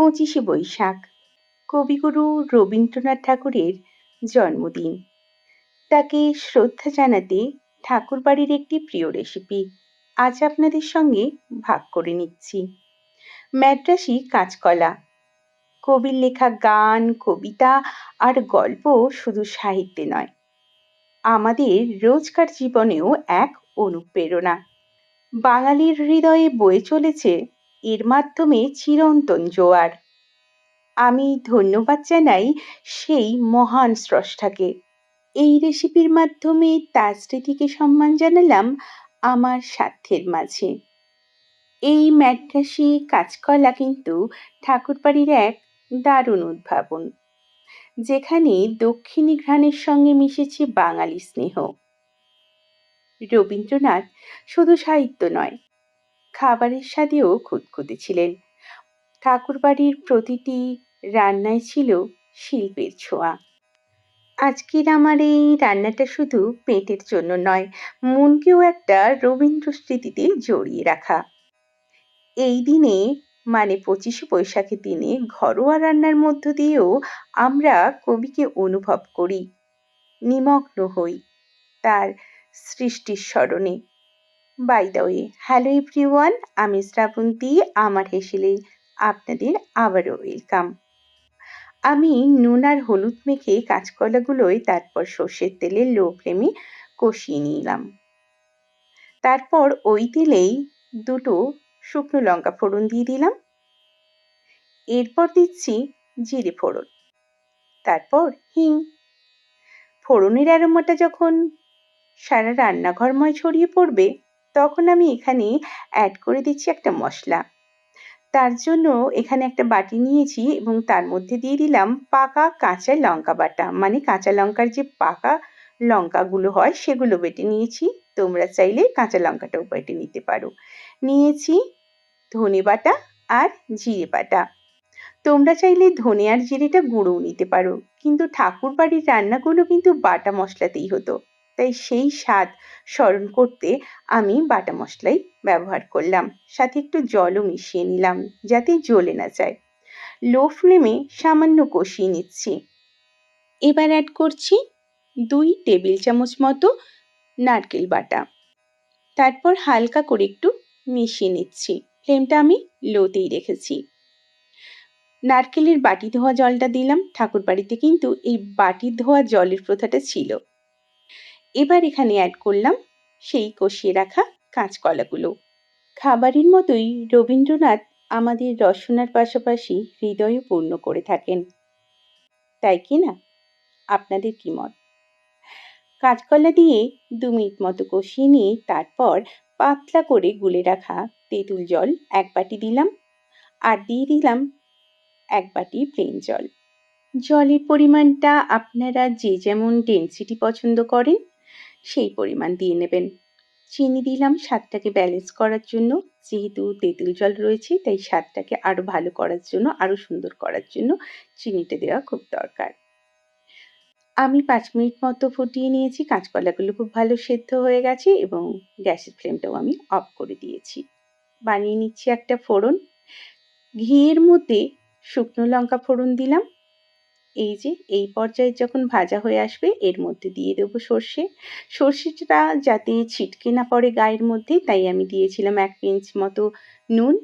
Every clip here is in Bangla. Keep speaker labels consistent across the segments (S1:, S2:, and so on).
S1: পঁচিশে বৈশাখ। কবিগুরু রবীন্দ্রনাথ ঠাকুরের জন্মদিন। তাকে শ্রদ্ধা জানাতে ঠাকুরবাড়ির একটি প্রিয় রেসিপি আজ আপনাদের সঙ্গে ভাগ করে নিচ্ছি। ম্যাড্রাসি কাঁচকলা। কবির লেখা গান, কবিতা আর গল্প শুধু সাহিত্যে নয়, আমাদের রোজকার জীবনেও এক অনুপ্রেরণা। বাঙালির হৃদয়ে বয়ে চলেছে এর মাধ্যমে চিরন্তন জোয়ার। আমি ধন্যবাদ জানাই সেই মহান স্রষ্টাকে। এই রেসিপির মাধ্যমে তার স্মৃতিকে সম্মান জানালাম আমার সাধ্যের মাঝে। এই ম্যাড্রাসি কাঁচকলা কিন্তু ঠাকুরবাড়ির এক দারুণ উদ্ভাবন, যেখানে দক্ষিণী ঘ্রাণের সঙ্গে মিশেছে বাঙালি স্নেহ। রবীন্দ্রনাথ শুধু সাহিত্য নয় খাবারের স্বাদেও খুঁতখুঁতে ছিলেন। ঠাকুরবাড়ির প্রতিটি রান্নায় ছিল শিল্পের ছোঁয়া। আজকের আমার এই রান্নাটা শুধু পেটের জন্য নয়, মনকেও একটা রবীন্দ্র স্মৃতিতে জড়িয়ে রাখা। এই দিনে মানে পঁচিশে বৈশাখের দিনে ঘরোয়া রান্নার মধ্য দিয়েও আমরা কবিকে অনুভব করি, নিমগ্ন হই তার সৃষ্টির স্মরণে। By the way hello everyone আমি শ্রাবন্তী, আমার হেসেলে আপনাদের আবারও ওয়েলকাম আমি নুন আর হলুদ মেখে কাঁচকলাগুলোই তারপর সর্ষের তেলে লো ফ্লেমে কষিয়ে নিলাম। তারপর ওই তেলেই দুটো শুকনো লঙ্কা ফোড়ন দিয়ে দিলাম। এরপর দিচ্ছি জিরে ফোড়ন। তারপর হিং। ফোড়নের অ্যারোমাটা যখন সারা রান্নাঘরময় ছড়িয়ে পড়বে তখন আমি এখানে অ্যাড করে দিচ্ছি একটা মশলা। তার জন্য এখানে একটা বাটি নিয়েছি এবং তার মধ্যে দিয়ে দিলাম পাকা কাঁচা লঙ্কা বাটা। মানে কাঁচা লঙ্কার যে পাকা লঙ্কাগুলো হয় সেগুলো বেটে নিয়েছি। তোমরা চাইলে কাঁচা লঙ্কাটাও বেটে নিতে পারো। নিয়েছি ধনে বাটা আর জিরে বাটা। তোমরা চাইলে ধনে আর জিরেটা গুঁড়োও নিতে পারো। কিন্তু ঠাকুর বাড়ির রান্নাগুলো কিন্তু বাটা মশলাতেই হতো। তাই সেই স্বাদ স্মরণ করতে আমি বাটা মশলাই ব্যবহার করলাম। সাথে একটু জলও মিশিয়ে নিলাম, যাতে জ্বলে না যায়। লো ফ্লেমে সামান্য কষিয়ে নিচ্ছি। এবার অ্যাড করছি দুই টেবিল চামচ মতো নারকেল বাটা। তারপর হালকা করে একটু মিশিয়ে নিচ্ছি। ফ্লেমটা আমি লোতেই রেখেছি। নারকেলের বাটি ধোয়া জলটা দিলাম। ঠাকুর বাড়িতে কিন্তু এই বাটি ধোয়া জলের প্রথাটা ছিল। এবার এখানে অ্যাড করলাম সেই কষিয়ে রাখা কাঁচকলাগুলো। খাবারের মতোই রবীন্দ্রনাথ আমাদের রসনার পাশাপাশি হৃদয়ও পূর্ণ করে থাকেন। তাই কি না? আপনাদের কি মত? কাঁচকলা দিয়ে দু মিনিট মতো কষিয়ে নিয়ে তারপর পাতলা করে গুলে রাখা তেঁতুল জল এক বাটি দিলাম আর দিয়ে দিলাম এক বাটি প্লেন জল। জলের পরিমাণটা আপনারা যে যেমন ডেন্সিটি পছন্দ করেন সেই পরিমাণ দিয়ে নেবেন। চিনি দিলাম স্বাদটাকে ব্যালেন্স করার জন্য। যেহেতু তেঁতুল জল রয়েছে, তাই স্বাদটাকে আরও ভালো করার জন্য আরও সুন্দর করার জন্য চিনিটা দেওয়া খুব দরকার। আমি পাঁচ মিনিট মতো ফুটিয়ে নিয়েছি। কাঁচকলাগুলো খুব ভালো সেদ্ধ হয়ে গেছে এবং গ্যাসের ফ্লেমটাও আমি অফ করে দিয়েছি। বানিয়ে নিচ্ছি একটা ফোড়ন। ঘিয়ের মধ্যে শুকনো লঙ্কা ফোড়ন দিলাম। এই যে, এই পর্যায়ে যখন ভাজা হয়ে আসবে, এর মধ্যে দিয়ে দেবো সর্ষে। সর্ষেটা যাতে ছিটকে না পড়ে গায়ের মধ্যে, তাই আমি দিয়েছিলাম এক পিঞ্চ মতো নুন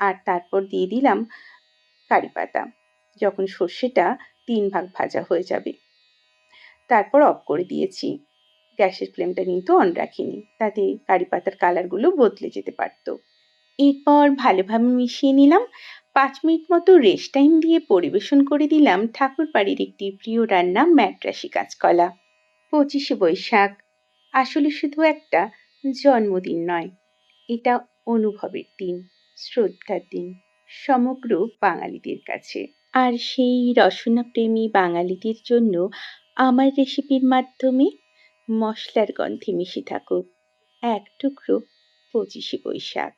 S1: আর তারপর দিয়ে দিলাম কারি পাতা। যখন সর্ষেটা তিন ভাগ ভাজা হয়ে যাবে। তারপর অফ করে দিয়েছি। গ্যাসের ফ্লেমটা কিন্তু অন রাখিনি, তাতে কারি পাতার কালারগুলো বদলে যেতে পারতো। এরপর ভালোভাবে মিশিয়ে নিলাম। পাঁচ মিনিট মতো রেস্ট টাইম দিয়ে পরিবেশন করে দিলাম ঠাকুর বাড়ির একটি প্রিয় রান্না ম্যাট্রাসি কাঁচকলা পঁচিশে বৈশাখ। আসলে শুধু একটা, জন্মদিন নয়। এটা অনুভবের দিন, শ্রদ্ধার দিন, সমগ্র বাঙালিদের কাছে। আর সেই রসনাপ্রেমী বাঙালিদের জন্য আমার রেসিপির মাধ্যমে মশলার গন্ধে মিশে থাকুক। এক টুকরো পঁচিশে বৈশাখ।